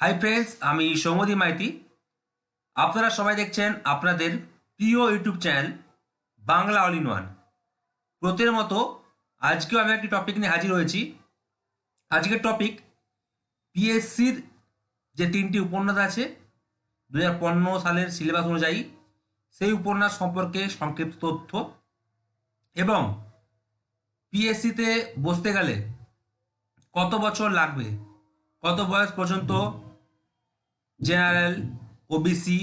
Hi friends আমি সৌমদি মাইতি। আপনারা সবাই দেখছেন আপনাদের প্রিয় YouTube channel Bangla all in one. প্রতির মতো আজকেও আমি একটি টপিক নিয়ে হাজির হয়েছি। আজকের টপিক পিএসসির যে তিনটি উপন্যাস আছে দু হাজার পনেরো সালের সিলেবাস অনুযায়ী সেই উপন্যাস সম্পর্কে সংক্ষিপ্ত তথ্য এবং পিএসসিতে বসতে গেলে কত বছর লাগবে, কত বয়স পর্যন্ত general OBC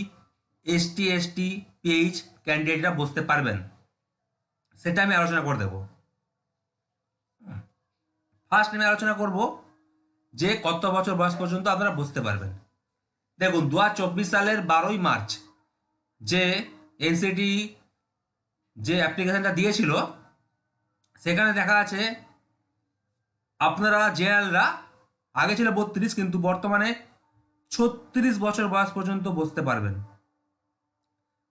ST ST PH ক্যান্ডিডেটরা বসতে পারবেন। সেটা আমি আলোচনা করে দেব। ফার্স্ট আমি আলোচনা করব যে কত বছর বয়স পর্যন্ত আপনারা বসতে পারবেন। দেখুন দু হাজার চব্বিশ সালের বারোই মার্চ যে এনসিটি যে অ্যাপ্লিকেশনটা দিয়েছিল, সেখানে দেখা আছে আপনারা জেনারেলরা, আগে ছিল বত্রিশ, কিন্তু বর্তমানে ছত্রিশ বছর বয়স পর্যন্ত বসতে পারবেন।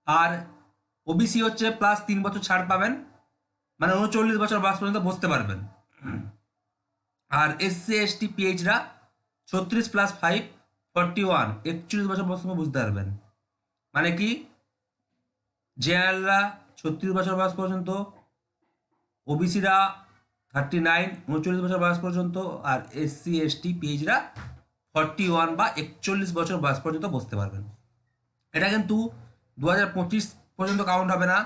আর ওবিসি হচ্ছে প্লাস তিন বছর ছাড় পাবেন। মানে উনচল্লিশ বছর বয়স পর্যন্ত বসতে পারবেন। আর এসসি এসটি পিএইচরা ছত্রিশ প্লাস ফাইভ ফর্টি ওয়ান একচল্লিশ বছর পর্যন্ত বুঝতে পারবেন। মানে কি? জেনারেলরা ছত্রিশ বছর বয়স পর্যন্ত ওবিসিরা থার্টি নাইন উনচল্লিশ বছর বয়স পর্যন্ত, আর এসসি এসটি পিএইচরা ফর্টি ওয়ান বা একচল্লিশ বছর বয়স পর্যন্ত বসতে পারবেন। এটা কিন্তু দু হাজার পঁচিশ পর্যন্ত কাউন্ট হবে না।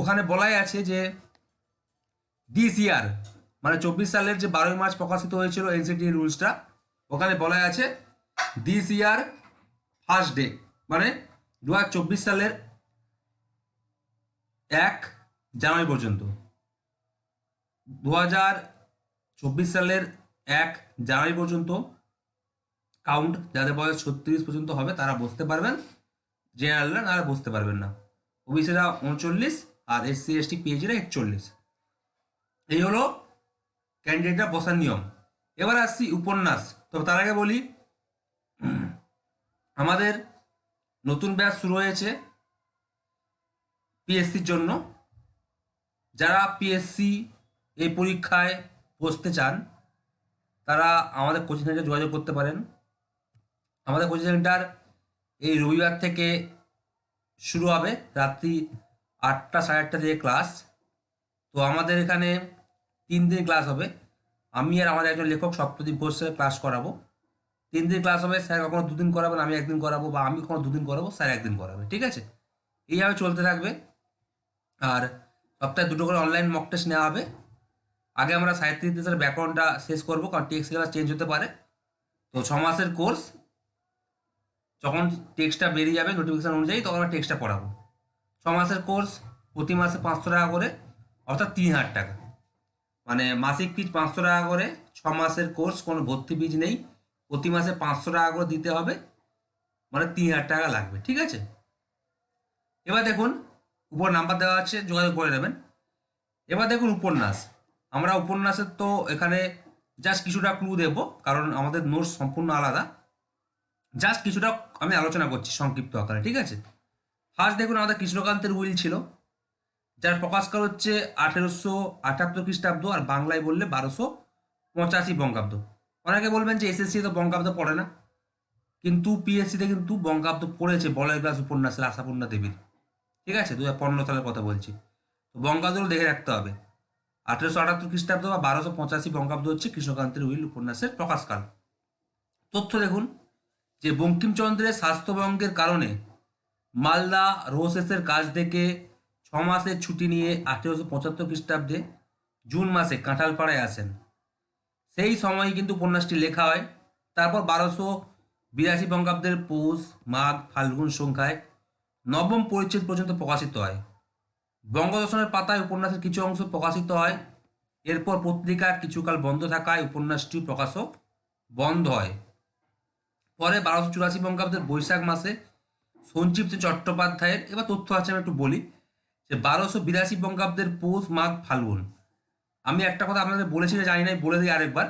ওখানে বলাই আছে যে দিস ইয়ার মানে চব্বিশ সালের যে বারোই মার্চ প্রকাশিত হয়েছিল এনসিটি রুলসটা ওখানে বলাই আছে দিস ইয়ার ফার্স্ট ডে মানে দু হাজার চব্বিশ সালের এক জানুয়ারি পর্যন্ত। দু হাজার চব্বিশ সালের এক জানুয়ারি পর্যন্ত কাউন্ট যাদের বয়স ছত্রিশ পর্যন্ত হবে, তারা বসতে পারবেন। জেনারেলরা তারা বসতে পারবেন না। ওবিসিরা উনচল্লিশ, আর এস এসসি এসটি পিএইচরা একচল্লিশ। এই হলো ক্যান্ডিডেটরা বসার নিয়ম। এবার আসছি উপন্যাস। তবে তার আগে বলি, আমাদের নতুন ব্যাচ শুরু হয়েছে পিএসসির জন্য। যারা পিএসসি এই পরীক্ষায় বসতে চান, তারা আমাদের কোচিং সেন্টারে যোগাযোগ করতে পারেন। আমাদের কোচিং সেন্টার এই রবিবার থেকে শুরু হবে রাত্রি আটটা সাড়ে আটটা থেকে ক্লাস। তো আমাদের এখানে তিন দিন ক্লাস হবে। আমি আর আমাদের একজন লেখক সপ্তদীপ ঘোষের ক্লাস করাবো। তিন দিন ক্লাস হবে, স্যার কখনো দুদিন করাবেন, আমি একদিন করাবো বা আমি কখনো দুদিন করাবো, স্যার একদিন করাবে ঠিক আছে? এইভাবে চলতে থাকবে। আর সপ্তাহে দুটো করে অনলাইন মক টেস্ট নেওয়া হবে। আগে আমরা সাহিত্য ব্যাকরণটা শেষ করব, কারণ টেক্সট ক্লাস চেঞ্জ হতে পারে। তো ছ মাসের কোর্স যখন টেক্সটটা বেরিয়ে যাবে নোটিফিকেশন অনুযায়ী, তখন আমরা টেক্সটটা পড়াবো। ছ মাসের কোর্স প্রতি মাসে পাঁচশো টাকা করে, অর্থাৎ তিন হাজার টাকা। মানে মাসিক ফিজ পাঁচশো টাকা করে, ছ মাসের কোর্স কোনো ভর্তি ফিজ নেই, প্রতি মাসে পাঁচশো টাকা করে দিতে হবে মানে তিন হাজার টাকা লাগবে, ঠিক আছে? এবার দেখুন, উপর নাম্বার দেওয়া আছে, যোগাযোগ করে নেবেন। এবার দেখুন উপন্যাস। আমরা উপন্যাসের তো এখানে জাস্ট কিছুটা ক্লু দেব, কারণ আমাদের নোটস সম্পূর্ণ আলাদা। জাস্ট কিছুটা আমি আলোচনা করছি সংক্ষিপ্ত আকারে, ঠিক আছে? ফার্স্ট দেখুন আমাদের কৃষ্ণকান্তের উইল ছিল, যার প্রকাশকাল হচ্ছে আঠেরোশো আটাত্তর খ্রিস্টাব্দ আর বাংলায় বললে বারোশো পঁচাশি বঙ্গাব্দ। অনেকে বলবেন যে এসএসসি তো বঙ্গাব্দ পড়ে না, কিন্তু পিএসসিতে কিন্তু বঙ্গাব্দ পড়েছে বলয় দাস উপন্যাসের আশাপূর্ণা দেবীর, ঠিক আছে? দু হাজার পনেরো সালের কথা বলছি। তো দেখে রাখতে হবে। আঠেরোশো আটাত্তর খ্রিস্টাব্দ বা বারোশো পঁচাশি বঙ্গাব্দ হচ্ছে কৃষ্ণকান্তের উইল উপন্যাসের প্রকাশকাল তথ্য দেখুন। যে বঙ্কিমচন্দ্রের স্বাস্থ্যভঙ্গের কারণে মালদা রোসেসের কাজ থেকে ছ মাসের ছুটি নিয়ে আঠেরোশো পঁচাত্তর খ্রিস্টাব্দে জুন মাসে কাঁঠালপাড়ায় আসেন। সেই সময় কিন্তু উপন্যাসটি লেখা হয়। তারপর বারোশো বিরাশি বঙ্গাব্দের পৌষ, মাঘ, ফাল্গুন সংখ্যায় নবম পরিচ্ছেদ পর্যন্ত প্রকাশিত হয়। বঙ্গদর্শনের পাতায় উপন্যাসের কিছু অংশ প্রকাশিত হয়। এরপর পত্রিকা কিছুকাল বন্ধ থাকায় উপন্যাসটি প্রকাশক বন্ধ হয়। পরে বারোশো চুরাশি বঙ্গাব্দের বৈশাখ মাসে সঞ্জীব চট্টোপাধ্যায়ের, এবার তথ্য আছে আমি একটু বলি, যে বারোশো বিরাশি বঙ্গাব্দের পৌষ মাঘ ফাল্গুন। আমি একটা কথা আপনাদের বলেছি জানি নাই বলে দিই আরেকবার,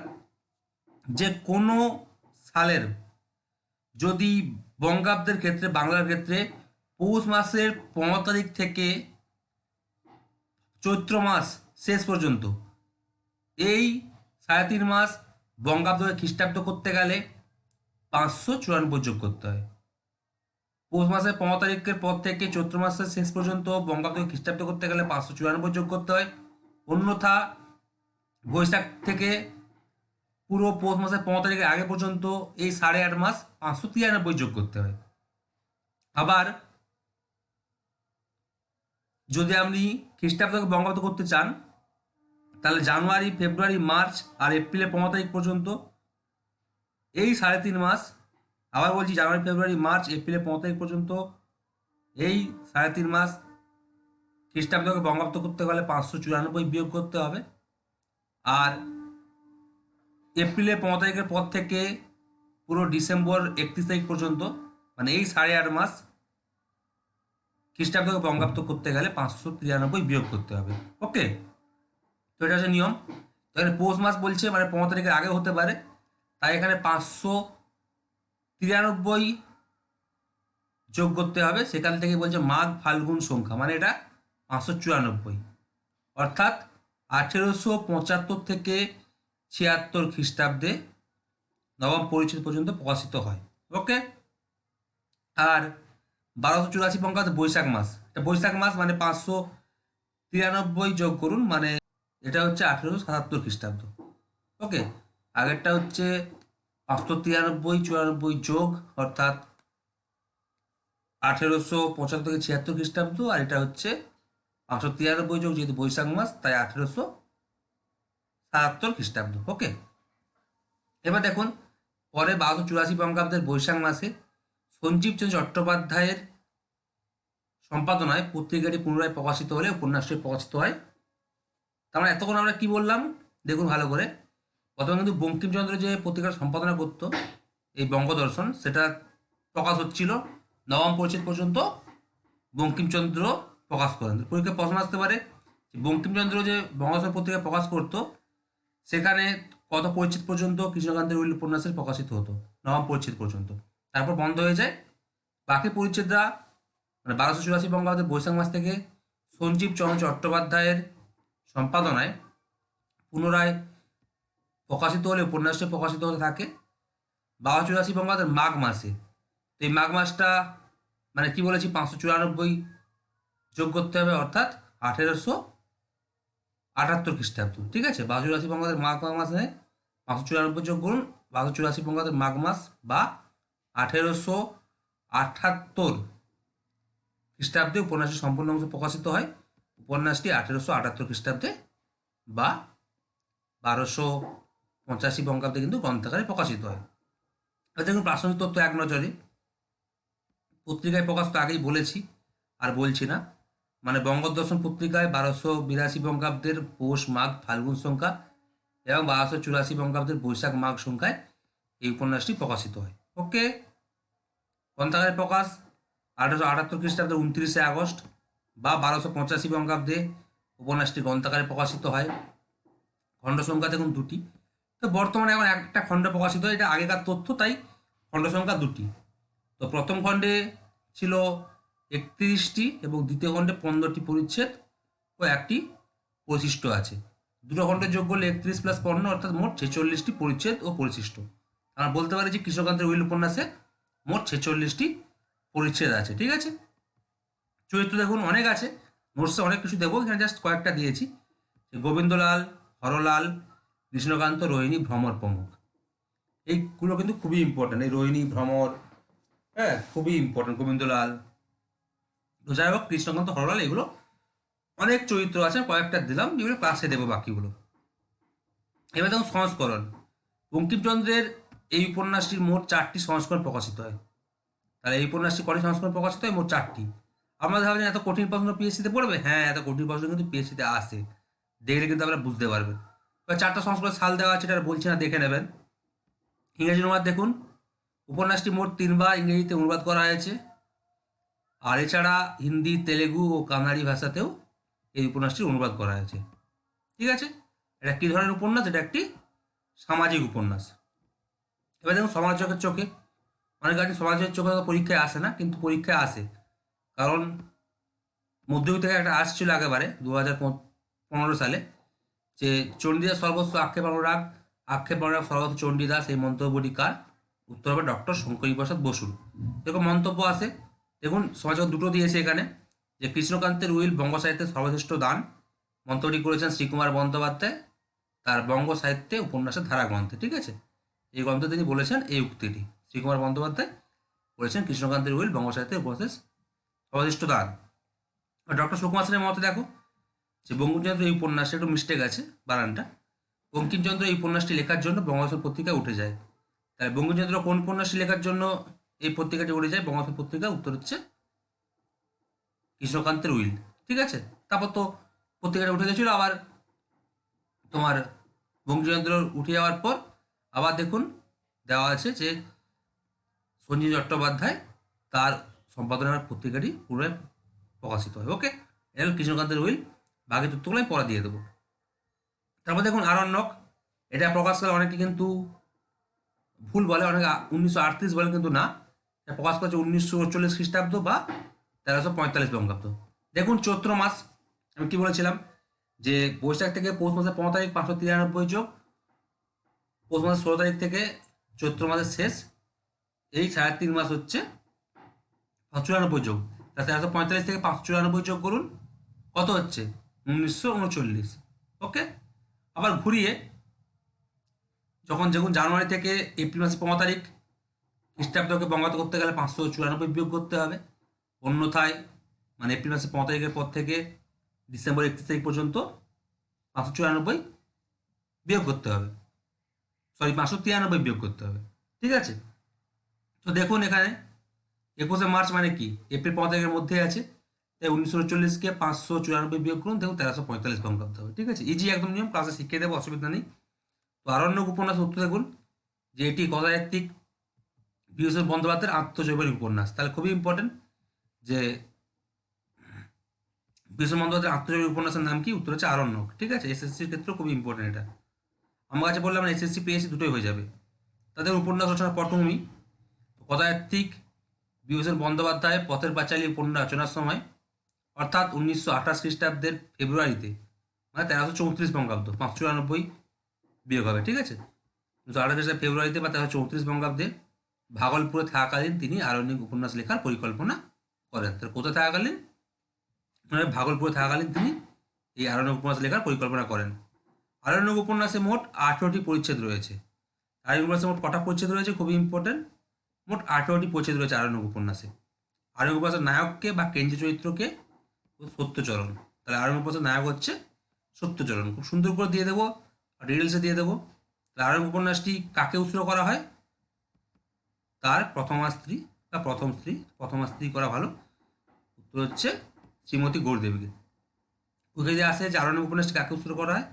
যে কোনো সালের যদি বঙ্গাব্দের ক্ষেত্রে, বাংলার ক্ষেত্রে পৌষ মাসের পনেরো তারিখ থেকে চৈত্র মাস শেষ পর্যন্ত, এই সাড়ে তিন মাস বঙ্গাব্দকে খ্রিস্টাব্দ করতে গেলে পাঁচশো চুরানব্বই যোগ করতে হয়। পৌষ মাসের পনেরো তারিখের পর থেকে চৈত্র মাসের শেষ পর্যন্ত বঙ্গাব্দ খ্রিস্টাব্দ করতে গেলে পাঁচশো চুরানব্বই যোগ করতে হয়। অন্যথা বৈশাখ থেকে পুরো পৌষ মাসের পনেরো তারিখের আগে পর্যন্ত এই সাড়ে আট মাস পাঁচশো তিরানব্বই যোগ করতে হয়। আবার যদি আপনি খ্রিস্টাব্দকে বঙ্গাব্দ করতে চান, তাহলে জানুয়ারি, ফেব্রুয়ারি, মার্চ আর এপ্রিলের পনেরো তারিখ পর্যন্ত এই সাড়ে তিন মাস, আবার বলছি জানুয়ারি, ফেব্রুয়ারি, মার্চ এপ্রিলের পনেরো তারিখ পর্যন্ত, এই সাড়ে তিন মাস খ্রিস্টাব্দকে বঙ্গাব্দ করতে গেলে পাঁচশো চুরানব্বই বিয়োগ করতে হবে। আর এপ্রিলের পনেরো তারিখের পর থেকে পুরো ডিসেম্বর একত্রিশ তারিখ পর্যন্ত মানে এই সাড়ে আট মাস খ্রিস্টাব্দকে বঙ্গাব্দ করতে গেলে পাঁচশো তিরানব্বই বিয়োগ করতে হবে। ওকে? তো এটা হচ্ছে নিয়ম। এখানে পৌষ মাস বলছে মানে পনেরো তারিখের আগে হতে পারে। তাই এখানে পাঁচশো তিরানব্বই যোগ করতে হবে। সেখান থেকে বলছে মাঘ ফাল্গুন সংখ্যা মানে এটা পাঁচশো চুরানব্বই। অর্থাৎ আঠেরোশো পঁচাত্তর থেকে ছিয়াত্তর খ্রিস্টাব্দে নবম পরিচ্ছেদ পর্যন্ত প্রকাশিত হয়। ওকে? আর বারোশো চুরাশি পঙ্কাত বৈশাখ মাস। এটা বৈশাখ মাস মানে পাঁচশো তিরানব্বই যোগ করুন মানে এটা হচ্ছে আঠেরোশো সাতাত্তর খ্রিস্টাব্দ। ওকে? আগেরটা হচ্ছে পাঁচশো তিরানব্বই, চুরানব্বই যোগ, অর্থাৎ আঠেরোশো পঁচাত্তর থেকে ছিয়াত্তর খ্রিস্টাব্দ, আর এটা হচ্ছে পাঁচশো তিরানব্বই যোগ যেহেতু বৈশাখ মাস, তাই আঠেরোশো সাতাত্তর খ্রিস্টাব্দ ওকে এবার দেখুন, পরে বারোশো চুরাশি বঙ্গাব্দের বৈশাখ মাসে সঞ্জীব চন্দ্র চট্টোপাধ্যায়ের সম্পাদনায় পত্রিকাটি পুনরায় প্রকাশিত হলে, উপন্যাসটি প্রকাশিত হয়। তার মানে এতক্ষণ আমরা কি বললাম? দেখুন ভালো করে। প্রথমে কিন্তু বঙ্কিমচন্দ্র যে পত্রিকার সম্পাদনা করতো, এই বঙ্গদর্শন, সেটা প্রকাশ হচ্ছিল নবম পরিচ্ছেদ পর্যন্ত বঙ্কিমচন্দ্র প্রকাশ করেন। পরীক্ষা প্রশ্ন আসতে পারে বঙ্কিমচন্দ্র যে বঙ্গদর্শন পত্রিকা প্রকাশ করতো, সেখানে কত পরিচ্ছেদ পর্যন্ত কৃষ্ণকান্তের উইল উপন্যাসের প্রকাশিত হতো? নবম পরিচ্ছেদ পর্যন্ত। তারপর বন্ধ হয়ে যায়। বাকি পরিচ্ছেদরা মানে বারোশো চুরাশি বঙ্গাব্দের বৈশাখ মাস থেকে সঞ্জীব চন্দ্র চট্টোপাধ্যায়ের সম্পাদনায় পুনরায় প্রকাশিত হলে উপন্যাসটি প্রকাশিত হতে থাকে। বারোশো চুরাশি বঙ্গাব্দের মাঘ মাসে। তো এই মাঘ মাসটা মানে কি বলেছি? পাঁচশো চুরানব্বই যোগ করতে হবে অর্থাৎ আঠেরোশো আটাত্তর খ্রিস্টাব্দ। ঠিক আছে? বারোশো চুরাশি বঙ্গাব্দের মাঘ মাসে পাঁচশো চুরানব্বই যোগ করুন। বারোশো চুরাশি বঙ্গাব্দের মাঘ মাস বা আঠেরোশো আটাত্তর খ্রিস্টাব্দে উপন্যাসটি সম্পূর্ণ অংশ প্রকাশিত হয়। উপন্যাসটি আঠেরোশো আটাত্তর খ্রিস্টাব্দে বা বারোশো পঁচাশি বঙ্গাব্দে কিন্তু গ্রন্থাগারে প্রকাশিত হয়। আর দেখুন, প্রাসঙ্গিক তথ্য এক নজরে। পত্রিকায় প্রকাশ তো আগেই বলেছি, আর বলছি না। মানে বঙ্গদর্শন পত্রিকায় বারোশো বিরাশি বঙ্গাব্দের পৌষ মাঘ ফাল্গুন সংখ্যা এবং বারোশো চুরাশি বঙ্গাব্দের বৈশাখ মাঘ সংখ্যায় এই উপন্যাসটি প্রকাশিত হয়। ওকে, গ্রন্থাগারে প্রকাশ আঠারোশো আটাত্তর খ্রিস্টাব্দের উনত্রিশে আগস্ট বা বারোশো পঁচাশি বঙ্গাব্দে উপন্যাসটি গ্রন্থাগারে প্রকাশিত হয়। খণ্ড সংখ্যা দেখুন দুটি। তো বর্তমানে এখন একটা খণ্ড প্রকাশিত, এটা আগেকার তথ্য, তাই খণ্ড সংখ্যা দুটি। তো প্রথম খণ্ডে ছিল একত্রিশটি এবং দ্বিতীয় খণ্ডে পনেরোটি পরিচ্ছেদ ও একটি বৈশিষ্ট্য আছে। দুটো খণ্ডে যোগ করলে একত্রিশ প্লাস পনেরো, অর্থাৎ মোট ছেচল্লিশটি পরিচ্ছেদ ও পরিশিষ্ট আমরা বলতে পারি যে কৃষ্ণকান্তের উইল উপন্যাসে মোট ছেচল্লিশটি পরিচ্ছেদ আছে, ঠিক আছে? চরিত্র দেখুন, অনেক আছে। নোটসে অনেক কিছু দেবো, এখানে জাস্ট কয়েকটা দিয়েছি। গোবিন্দলাল, হরলাল কৃষ্ণকান্ত, রোহিণী, ভ্রমর প্রমুখ। এইগুলো কিন্তু খুবই ইম্পর্টেন্ট এই রোহিণী, ভ্রমর হ্যাঁ খুবই ইম্পর্টেন্ট গোবিন্দলাল। যাই হোক, কৃষ্ণকান্ত, হরলাল এগুলো অনেক চরিত্র আছে, কয়েকটা দিলাম যেগুলো ক্লাসে দেবো বাকিগুলো। এবার দেখুন সংস্করণ। বঙ্কিমচন্দ্রের এই উপন্যাসটির মোট চারটি সংস্করণ প্রকাশিত হয়। তাহলে এই উপন্যাসটি কটি সংস্করণ প্রকাশিত হয়? মোট চারটি। আমরা ভাবছেন এত কঠিন প্রশ্ন পিএসসিতে পড়বে? হ্যাঁ এত কঠিন প্রশ্ন কিন্তু পিএসসিতে আসে। দেখলে কিন্তু আপনারা বুঝতে পারবেন। এবার চারটা সংস্করণ সাল দেওয়া আছে, এটা বলছি না, দেখে নেবেন। ইংরেজি অনুবাদ দেখুন। উপন্যাসটি মোট তিনবার ইংরেজিতে অনুবাদ করা হয়েছে। আর এছাড়া হিন্দি, তেলেগু ও কানাড়ি ভাষাতেও এই উপন্যাসটির অনুবাদ করা হয়েছে। ঠিক আছে? এটা কী ধরনের উপন্যাস? এটা একটি সামাজিক উপন্যাস। এবার দেখুন, সমালোচকের চোখে। অনেক আছে সমাজের চোখে পরীক্ষায় আসে না, কিন্তু পরীক্ষায় আসে। কারণ মধ্যযুগ থেকে একটা আসছিল একেবারে, দু হাজার পনেরো সালে। যে চণ্ডীদাস সর্বস্ব আক্ষেপ অনুরাগ আক্ষেপ অনুরাগ সর্বস্ব চণ্ডীদাস, এই মন্তব্যটি কার উত্তর হবে ডক্টর শঙ্করী প্রসাদ বসুর। দেখুন, মন্তব্য আছে। দেখুন সমাজক দুটো দিয়েছে এখানে, যে কৃষ্ণকান্তের উইল বঙ্গ সাহিত্যের সর্বশ্রেষ্ঠ দান। মন্তব্যটি করেছেন শ্রীকুমার বন্দ্যোপাধ্যায়, তার বঙ্গ সাহিত্যে উপন্যাসের ধারা গ্রন্থে, ঠিক আছে? এই গ্রন্থে তিনি বলেছেন এই উক্তিটি। শ্রীকুমার বন্দ্যোপাধ্যায় বলেছেন কৃষ্ণকান্তের উইল বঙ্গ সাহিত্যের উপন্যাসের সর্বশ্রেষ্ঠ দান। ডক্টর সুকুমার সেনের মতে দেখো যে বঙ্কিমচন্দ্র এই উপন্যাসে একটু মিস্টেক আছে বানানটা। বঙ্কিমচন্দ্র এই উপন্যাসটি লেখার জন্য বঙ্গবন্ধু পত্রিকায় উঠে যায়। তাহলে বঙ্কিমচন্দ্র কোন উপন্যাসটি লেখার জন্য এই পত্রিকাটি উঠে যায়? বঙ্গবন্ধু পত্রিকা উত্তর হচ্ছে কৃষ্ণকান্তের উইল। ঠিক আছে? তারপর তো পত্রিকাটা উঠে গেছিল, আবার তোমার বঙ্কিমচন্দ্র উঠে যাওয়ার পর আবার দেখুন দেওয়া আছে যে সঞ্জীব চট্টোপাধ্যায় তার সম্পাদনার পত্রিকাটি পুনরায় প্রকাশিত হয়। ওকে এল কৃষ্ণকান্তের উইল। বাকি তথ্যগুলো আমি পরে দিয়ে দেবো। তারপর দেখুন আরণ্যক, এটা প্রকাশকালে অনেকে কিন্তু ভুল বলে, অনেকে উনিশশো আটত্রিশ বলে কিন্তু না। এটা প্রকাশ করেছে উনিশশো চল্লিশ খ্রিস্টাব্দ বা তেরোশো পঁয়তাল্লিশ বঙ্গাব্দ। দেখুন চৈত্র মাস, আমি কি বলেছিলাম? যে বৈশাখ থেকে পৌষ মাসের পনেরো তারিখ পাঁচশো তিরানব্বই যোগ, পৌষ মাসের ষোলো তারিখ থেকে চৈত্র মাসের শেষ, এই সাড়ে তিন মাস হচ্ছে পাঁচশো চুরানব্বই যোগ। তা তেরোশো পঁয়তাল্লিশ থেকে পাঁচশো চুরানব্বই যোগ করুন, কত হচ্ছে? উনিশশো উনচল্লিশ ওকে আবার ঘুরিয়ে, যখন যখন জানুয়ারি থেকে এপ্রিল মাসের পনেরো তারিখ, খ্রিস্টাব্দকে বঙ্গাব্দ করতে গেলে পাঁচশো চুরানব্বই বিয়োগ করতে হবে। অন্যথায় মানে এপ্রিল মাসের পনেরো তারিখের পর থেকে ডিসেম্বর একত্রিশ তারিখ পর্যন্ত পাঁচশো চুরানব্বই বিয়োগ করতে হবে। সরি, পাঁচশো তিরানব্বই বিয়োগ করতে হবে। ঠিক আছে? তো দেখুন এখানে, একুশে মার্চ মানে কি? এপ্রিল পনেরো তারিখের মধ্যে আছে। উনিশশো উনচল্লিশকে পাঁচশো চুরানব্বই বিয়োগ করুন, দেখুন তেরোশো পঁয়তাল্লিশ বঙ্গাব্দ হবে, ঠিক আছে? ইজি একদম নিয়ম ক্লাসে শিখিয়ে দেবো, অসুবিধা নেই। তো আরণ্যক উপন্যাস উত্তর দেখুন, যে এটি কথাযাত্রিক বিভূষণ বন্দ্যোপাধ্যায়ের আত্মজৈবনিক উপন্যাস। তাহলে খুবই ইম্পর্টেন্ট যে বিভূষণ বন্দ্যোপাধ্যায়ের আত্মজৈবিক উপন্যাসের নাম কি? উত্তর হচ্ছে আরণ্যক, ঠিক আছে? এসএসসির ক্ষেত্রেও খুবই ইম্পর্টেন্ট এটা। আমার কাছে বললাম এসএসসি পিএসসি দুটোই হয়ে যাবে। তাদের উপন্যাস রচনার পটভূমি কথাযাত্রিক বিভূষণ বন্দ্যোপাধ্যায় পথের পাঁচালী উপন্যাস রচনার সময় অর্থাৎ উনিশশো আঠাশ খ্রিস্টাব্দের ফেব্রুয়ারিতে মানে তেরোশো চৌত্রিশ বঙ্গাব্দ, পাঁচশো চুরানব্বই বিয়োগ হবে, ঠিক আছে? উনিশশো আঠাশ ফেব্রুয়ারিতে বা তেরোশো চৌত্রিশ বঙ্গাব্দে ভাগলপুরে থাকাকালীন তিনি আরণ্যক উপন্যাস লেখার পরিকল্পনা করেন। তার কোথায় থাকাকালীন? মানে ভাগলপুরে থাকাকালীন তিনি এই আরণ্যক উপন্যাস লেখার পরিকল্পনা করেন। আরণ্যক উপন্যাসে মোট আঠেরোটি পরিচ্ছেদ রয়েছে। আরণ্যক উপন্যাসে মোট কটা পরিচ্ছেদ রয়েছে? খুবই ইম্পর্টেন্ট মোট আঠেরোটি পরিচ্ছেদ রয়েছে আরণ্যক উপন্যাসে। আরণ্যক উপন্যাসের নায়ককে বা কেন্দ্রীয় চরিত্রকে সত্যচরণ। তাহলে আরণ্যক উপন্যাসের নায়ক হচ্ছে সত্যচরণ। খুব সুন্দর করে দিয়ে দেবো ডিটেলসে দিয়ে দেবো। তাহলে আরণ্যক উপন্যাসটি কাকে উৎসর্গ করা হয়? তার প্রথমা স্ত্রী বা প্রথম স্ত্রী। প্রথমা স্ত্রী করা ভালো। উত্তর হচ্ছে শ্রীমতী গৌরদেবীকে। ওকে যে আসে যে আরণ্যক উপন্যাসটি কাকে উৎসর্গ করা হয়?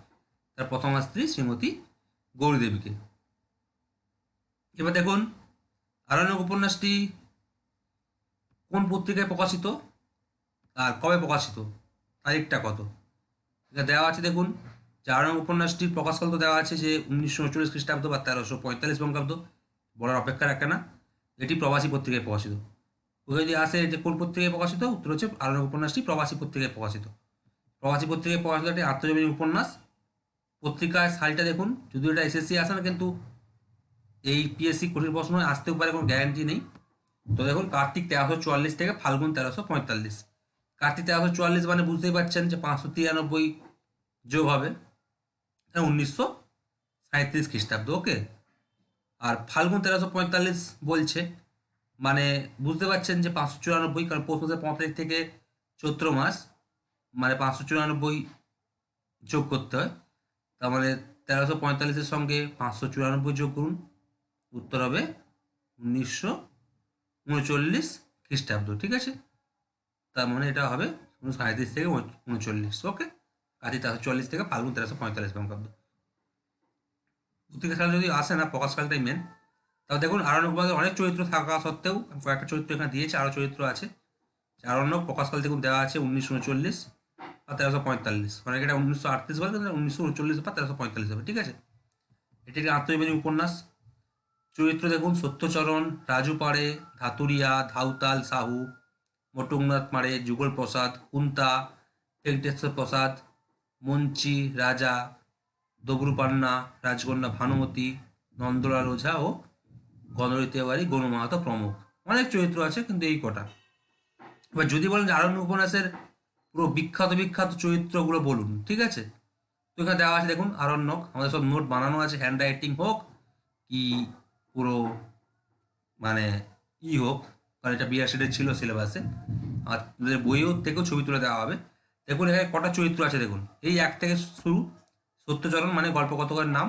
তার প্রথমা স্ত্রী শ্রীমতী গৌরদেবীকে। এবার দেখুন, আরণ্যক উপন্যাসটি কোন পত্রিকায় প্রকাশিত? আর কবে প্রকাশিত? তারিখটা কত? এটা দেওয়া আছে দেখুন আরণ্যক উপন্যাসটির প্রকাশকাল তো দেওয়া আছে যে উনিশশো উনচল্লিশ খ্রিস্টাব্দ বা তেরোশো পঁয়তাল্লিশ বঙ্গাব্দ, বলার অপেক্ষা রাখে না। এটি প্রবাসী পত্রিকায় প্রকাশিত। যদি আসে যে কোন পত্রিকায় প্রকাশিত, উত্তর হচ্ছে আরণ্যক উপন্যাসটি প্রবাসী পত্রিকায় প্রকাশিত। প্রবাসী পত্রিকায় প্রকাশিত একটি আত্মজীবনী উপন্যাস। পত্রিকায় সালটা দেখুন, যদিও এটা এসএসসি আসে না, কিন্তু এই পিএসসি কঠিন প্রশ্ন আসতেও পারে, কোনো গ্যারান্টি নেই। তো দেখুন, কার্তিক তেরোশো চুয়াল্লিশ থেকে ফাল্গুন তেরোশো পঁয়তাল্লিশ। কার্তিক তেরোশো চুয়াল্লিশ মানে বুঝতেই পারছেন যে পাঁচশো তিরানব্বই যোগ হবে। উনিশশো সাঁত্রিশ খ্রিস্টাব্দ, ওকে? আর ফাল্গুন তেরোশো পঁয়তাল্লিশ বলছে মানে বুঝতে পারছেন যে পাঁচশো চুরানব্বই, কারণ পৌষ মাসের তারিখ থেকে চৈত্র মাস মানে পাঁচশো চুরানব্বই যোগ করতে হয়। তার মানে তেরোশো পঁয়তাল্লিশের সঙ্গে পাঁচশো চুরানব্বই যোগ করুন, উত্তর হবে উনিশশো উনচল্লিশ খ্রিস্টাব্দ, ঠিক আছে? তার মানে এটা হবে সাঁত্রিশ থেকে উনচল্লিশ ওকে কাজী তেরোশো চল্লিশ থেকে ফাল্গুন তেরোশো পঁয়তাল্লিশ বঙ্গাব্দ পত্রিকা সাল যদি আসে না, প্রকাশকালটাই মেন তাও দেখুন আরণ্যক অনেক চরিত্র থাকা সত্ত্বেও কয়েকটা চরিত্র এখানে দিয়েছে, আরও চরিত্র আছে। আরণ্যক প্রকাশকাল দেখুন, দেওয়া আছে উনিশশো উনচল্লিশ বা তেরোশো পঁয়তাল্লিশ। অনেকে এটা উনিশশো আটত্রিশ বলে উনিশশো উনচল্লিশ বা তেরোশো পঁয়তাল্লিশ হবে, ঠিক আছে? এটি একটি আত্মজীবনী উপন্যাস? চরিত্র দেখুন, সত্যচরণ, রাজু পাড়ে, ধাতুরিয়া, ধাউতাল, সাহু। মটুংনাথ মারে, যুগল প্রসাদ, কুন্তা, ভেঙ্কটেশ্বর প্রসাদ মঞ্চি রাজা, দবরুপান্না, রাজকন্যা ভানুমতি, নন্দলাল ওঝা ও গণরী তেওয়ারি গনু প্রমুখ। অনেক চরিত্র আছে, কিন্তু এই কটা। এবার যদি বলেন যে আরণ্য উপন্যাসের পুরো বিখ্যাত বিখ্যাত চরিত্রগুলো বলুন, ঠিক আছে? তো এখানে দেওয়া আছে, দেখুন, আরণ্যক, আমাদের সব নোট বানানো আছে, হ্যান্ড রাইটিং হোক, কি পুরো মানে ই হোক কারণ এটা বিআর সেটের ছিল সিলেবাসে। আর তোদের বইও থেকেও ছবি তুলে দেওয়া হবে। দেখুন, এখানে কটা চরিত্র আছে দেখুন। এই এক থেকে শুরু সত্যচরণ মানে গল্প গল্পকথকের নাম,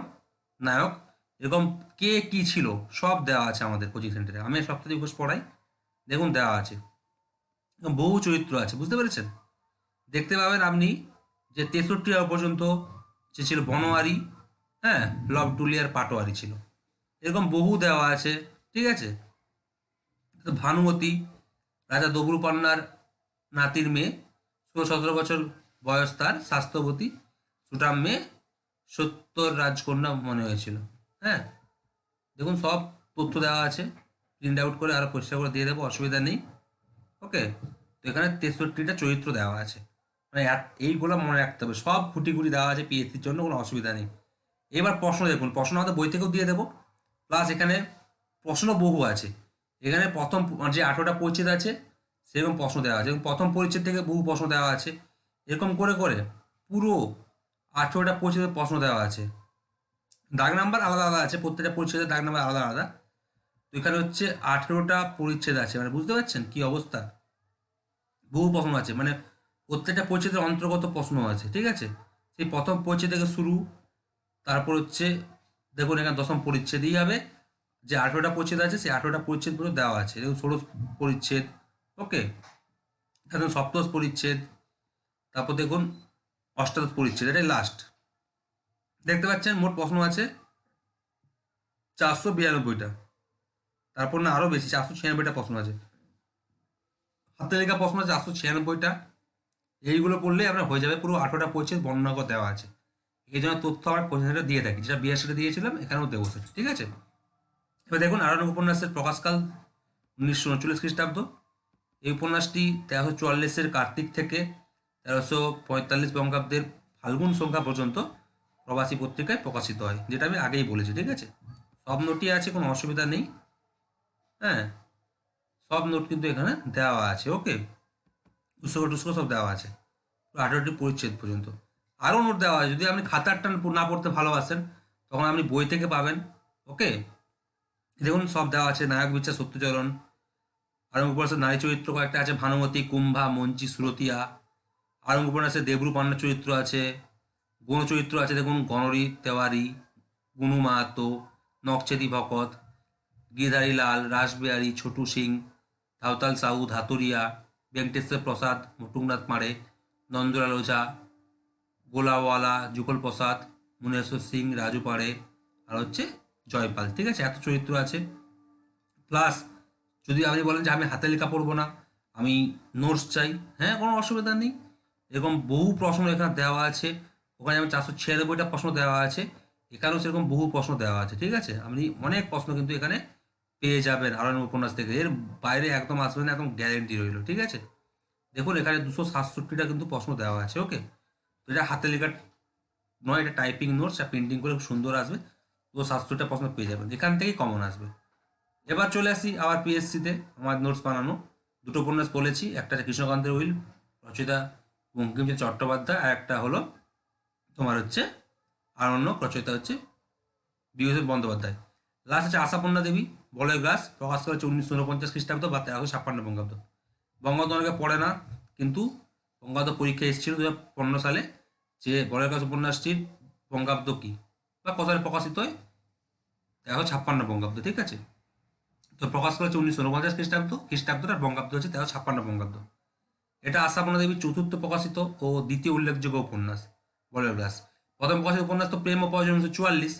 নায়ক, এরকম কে কি ছিল, সব দেওয়া আছে আমাদের কোচিং সেন্টারে। আমি সপ্তাহে দিবস পড়াই, দেখুন দেওয়া আছে। বহু চরিত্র আছে, বুঝতে পেরেছেন? দেখতে পাবেন আপনি যে তেষট্টি পর্যন্ত যে ছিল বনোয়ারি হ্যাঁ লব টুলিয়ার পাটোয়ারি ছিল। এরকম বহু দেওয়া আছে, ঠিক আছে? ভানুমতি, রাজা দবরুপান্নার নাতির মেয়ে ষোলো সতেরো বছর বয়স তার, স্বাস্থ্যবতী সুটাম মেয়ে সত্তর রাজকন্যা মনে হয়েছিল। হ্যাঁ? দেখুন, সব তথ্য দেওয়া আছে। প্রিন্ট আউট করে আরও পরিষ্কার করে দিয়ে দেবো, অসুবিধা নেই। ওকে তো এখানে তেষট্টিটা চরিত্র দেওয়া আছে। মানে এইগুলো মনে রাখতে হবে। সব খুঁটি খুঁটি দেওয়া আছে পিএসসির জন্য, কোনো অসুবিধা নেই। এবার প্রশ্ন দেখুন, প্রশ্ন আমাদের বই থেকেও দিয়ে দেবো। প্লাস এখানে প্রশ্ন বহু আছে। এখানে প্রথম যে আঠেরোটা পরিচ্ছেদ আছে, সেরকম প্রশ্ন দেওয়া আছে। এবং প্রথম পরিচ্ছেদ থেকে বহু প্রশ্ন দেওয়া আছে। এরকম করে করে পুরো আঠেরোটা পরিচ্ছেদের প্রশ্ন দেওয়া আছে। দাগ নাম্বার আলাদা আলাদা আছে, প্রত্যেকটা পরিচ্ছেদের দাগ নাম্বার আলাদা আলাদা। তো এখানে হচ্ছে আঠেরোটা পরিচ্ছেদ আছে। মানে বুঝতে পারছেন কি অবস্থা? বহু প্রশ্ন আছে। মানে প্রত্যেকটা পরিচ্ছেদের অন্তর্গত প্রশ্ন আছে, ঠিক আছে? সেই প্রথম পরিচ্ছেদ থেকে শুরু, তারপর হচ্ছে দেখুন এখানে দশম পরিচ্ছেদই হবে। যে আঠেরোটা পরিচ্ছেদ আছে, সেই আঠেরোটা পরিচ্ছেদ পুরো দেওয়া আছে। দেখুন ষোড়শ পরিচ্ছেদ, ওকে? দেখুন সপ্তদশ পরিচ্ছেদ, তারপর দেখুন অষ্টাদশ পরিচ্ছেদ, এটাই লাস্ট দেখতে পাচ্ছেন, মোট প্রশ্ন আছে চারশো বিরানব্বইটা। তারপর না আরও বেশি, চারশো ছিয়ানব্বইটা প্রশ্ন আছে। হাতে লেখা প্রশ্ন আছে চারশো ছিয়ানব্বইটা। এইগুলো করলেই আপনার হয়ে যাবে পুরো আঠেরোটা পরিচ্ছেদ বর্ণনা দেওয়া আছে। এই জন্য তথ্য আমার কোশ্চেনটা দিয়ে থাকি। যেটা বিআরসিটা দিয়েছিলাম, এখানেও দেবো ঠিক আছে? এবার দেখুন আরণ্য উপন্যাসের প্রকাশকাল উনিশশো উনচল্লিশ খ্রিস্টাব্দ। এই উপন্যাসটি তেরোশো চুয়াল্লিশের কার্তিক থেকে তেরোশো পঁয়তাল্লিশ বঙ্গাব্দের ফাল্গুন সংখ্যা পর্যন্ত প্রবাসী পত্রিকায় প্রকাশিত হয়, যেটা আমি আগেই বলেছি, ঠিক আছে? সব নোটই আছে, কোনো অসুবিধা নেই। হ্যাঁ সব নোট কিন্তু এখানে দেওয়া আছে, ওকে? টুসকো টুসকো সব দেওয়া আছে আঠারোটি পরিচ্ছেদ পর্যন্ত। আরও নোট দেওয়া আছে, যদি আপনি খাতারটা না পড়তে ভালোবাসেন, তখন আপনি বই থেকে পাবেন, ওকে? দেখুন, সব দেওয়া আছে। নায়ক বিচ্ছা সত্যচরণ। আরঙ্গ উপন্যাসের নারী চরিত্র কয়েকটা আছে। ভানুমতি, কুম্ভা, মঞ্চি, সুরতিয়া। আরঙ্গ উপন্যাসে দেবরূপ পান্না চরিত্র আছে। গণ চরিত্র আছে, দেখুন, গণরী, তেওয়ারি, গুনু মাহাতো নকচেদি ভকত, গিরধারী লাল, রাসবিহারী, ছোটু সিং ধাওতাল সাহু, ধাতুরিয়া, ভেঙ্কটেশ্বর প্রসাদ মটুকনাথ মাড়ে, নন্দলাল ওঝা, গোলাওয়ালা যুগল প্রসাদ, মুনেশ্বর সিং, রাজু পাড়ে। আর হচ্ছে জয়পাল, ঠিক আছে? এত চরিত্র আছে। প্লাস যদি আপনি বলেন যে আমি হাতে লেখা পড়ব না, আমি নোটস চাই হ্যাঁ কোনো অসুবিধা নেই। এরকম বহু প্রশ্ন এখানে দেওয়া আছে। ওখানে যেমন চারশো ছিয়ানব্বইটা প্রশ্ন দেওয়া আছে। এখানেও সেরকম বহু প্রশ্ন দেওয়া আছে, ঠিক আছে? আপনি অনেক প্রশ্ন কিন্তু এখানে পেয়ে যাবেন আরণ্য উপন্যাস থেকে এর বাইরে একদম আসবে না, একদম গ্যারেন্টি রইল, ঠিক আছে? দেখুন, এখানে দুশো সাতষট্টিটা কিন্তু প্রশ্ন দেওয়া আছে ওকে এটা হাতে লেখা নয়, এটা টাইপিং নোটস আর প্রিন্টিং করে খুব সুন্দর আসবে। দুশো সাতষট্টিটা প্রশ্ন পেয়ে যাবেন এখান থেকেই কমন আসবে। এবার চলে আসি আবার পিএসসিতে আমার নোটস বানানো। দুটো উপন্যাস বলেছি, একটা কৃষ্ণকান্তের উইল রচয়িতা বঙ্কিমচন্দ্র চট্টোপাধ্যায়, আর একটা হলো তোমার হচ্ছে আরণ্যক রচয়িতা হচ্ছে বিভূষণ বন্দ্যোপাধ্যায়। লাস্ট হচ্ছে আশাপন্না দেবী, বলয় গ্রাস, প্রকাশ করেছে উনিশশো উনপঞ্চাশ খ্রিস্টাব্দ, বা তেরোশো ছাপ্পান্ন বঙ্গাব্দ। বঙ্গাব্দ অনেকে পড়ে না, কিন্তু বঙ্গাব্দ পরীক্ষা এসেছিল দু হাজার পনেরো সালে, যে বলয় গ্রাস উপন্যাসটির বঙ্গাব্দ কী? বা কত প্রকাশিত হয়? তেরোশো ছাপ্পান্ন বঙ্গাব্দ, ঠিক আছে? তো প্রকাশ করেছে উনিশশো উনপঞ্চাশ খ্রিস্টাব্দ খ্রিস্টাব্দ আর বঙ্গাব্দ হচ্ছে তেরো ছাপ্পান্ন বঙ্গাব্দ। এটা আশাপনা দেবীর চতুর্থ প্রকাশিত ও দ্বিতীয় উল্লেখযোগ্য উপন্যাস। বলের গ্লাস প্রথম প্রকাশিত উপন্যাস তো প্রেম ও প্রয়োজন উনিশশো চুয়াল্লিশ।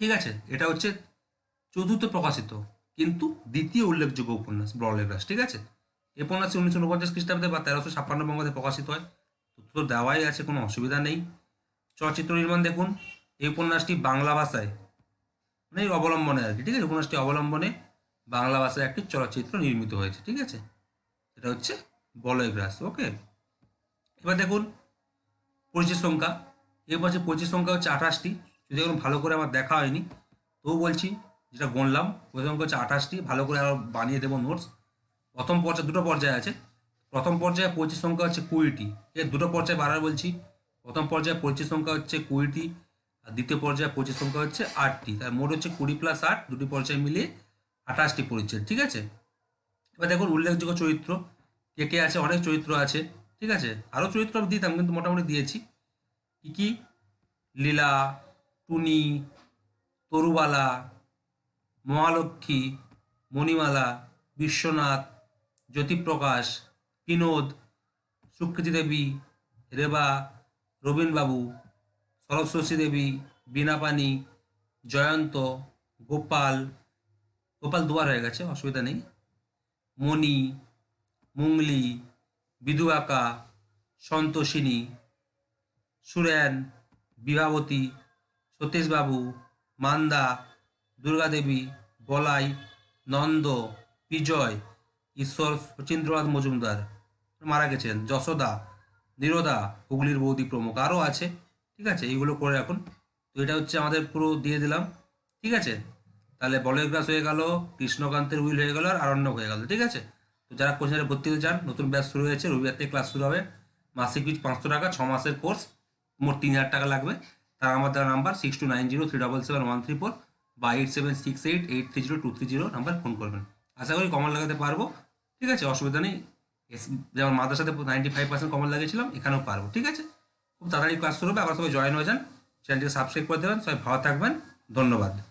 ঠিক আছে? এটা হচ্ছে চতুর্থ প্রকাশিত, কিন্তু দ্বিতীয় উল্লেখযোগ্য উপন্যাস বলের গ্লাস ঠিক আছে? এই উপন্যাসটি উনিশশো উনপঞ্চাশ খ্রিস্টাব্দে বা তেরোশো ছাপ্পান্ন বঙ্গাব্দে প্রকাশিত হয়। তো দেওয়াই আছে, কোনো অসুবিধা নেই। চলচ্চিত্র নির্মাণ দেখুন। এই উপন্যাসটি বাংলা ভাষায় মানে অবলম্বনে আর কি, ঠিক আছে? উপন্যাসটি অবলম্বনে বাংলা ভাষায় একটি চলচ্চিত্র নির্মিত হয়েছে, ঠিক আছে? এটা হচ্ছে বলয় গ্রাস ওকে? এবার দেখুন পরিচয় সংখ্যা। এই বছর পরিচয় সংখ্যা হচ্ছে আঠাশটি, যদি এখন ভালো করে আমার দেখা হয়নি তবু বলছি যেটা গণলাম প্রথম অঙ্ক হচ্ছে আঠাশটি, ভালো করে আরও বানিয়ে দেবো নোটস প্রথম পর্যায়ে, দুটো পর্যায়ে আছে। প্রথম পর্যায়ে পঁচিশ সংখ্যা হচ্ছে কুড়িটি এর দুটো পর্যায়ে বাড়ার বলছি, প্রথম পর্যায়ে পঁচিশ সংখ্যা হচ্ছে কুড়িটি দ্বিতীয় পর্যায়ে পঁচিশ সংখ্যা হচ্ছে আটটি। তার মোট হচ্ছে কুড়ি প্লাস আট, দুটি পর্যায়ে মিলিয়ে আঠাশটি পরিচ্ছেদ, ঠিক আছে? এবার দেখুন উল্লেখযোগ্য চরিত্র। কে কে আছে? অনেক চরিত্র আছে, ঠিক আছে? আরও চরিত্র আমি দিতাম, কিন্তু মোটামুটি দিয়েছি। কি কি? লীলা, টুনি, তরুবালা, মহালক্ষ্মী, মণিমালা, বিশ্বনাথ, জ্যোতিপ্রকাশ, বিনোদ, সুকৃতি দেবী, রেবা রবীনবাবু সরস্বতী দেবী বীণাপানি জয়ন্ত, গোপাল গোপাল দুবার হয়ে গেছে, অসুবিধা নেই। মণি মুংলি বিধুয়াকা সন্তোষিনী, সুরেন, বিভাবতী, সতীশবাবু, মান্দা, দুর্গাদেবী, বলাই, নন্দ, বিজয়, ঈশ্বর সচিন্দ্রনাথ মজুমদার। মারা গেছেন যশোদা, নিরোদা, হুগলির বৌদি প্রমুখ। আরও আছে। ঠিক আছে? এইগুলো করে রাখুন। তো এটা হচ্ছে আমাদের পুরো দিয়ে দিলাম। ঠিক আছে? তাহলে বলয় গ্রাস হয়ে গেল, কৃষ্ণকান্তের উইল হয়ে গেল, আর আরণ্যক হয়ে গেল। ঠিক আছে? তো যারা কোচিংয়ে ভর্তি হতে চান, নতুন ব্যাচ শুরু হয়েছে, রবিবার থেকে ক্লাস শুরু হবে। মাসিক ফিজ পাঁচশো টাকা, ছ মাসের কোর্স, মোট তিন হাজার টাকা লাগবে। তার আমার দেওয়া number six two nine zero three double seven one three four বা eight seven six eight eight three zero two three zero number phone করবেন। আশা করি কমন লাগাতে পারব। ঠিক আছে? অসুবিধা নেই। যেমন মাদ্রাসাতে নাইনটি ফাইভ পার্সেন্ট কমন লাগিয়েছিলাম, এখানেও পারব। ঠিক আছে? খুব তাড়াতাড়ি ক্লাস শুরু হবে। আবার সবাই জয়েন হয়ে যান। চ্যানেলটিকে সাবস্ক্রাইব করে দেবেন। সবাই ভালো থাকবেন। ধন্যবাদ।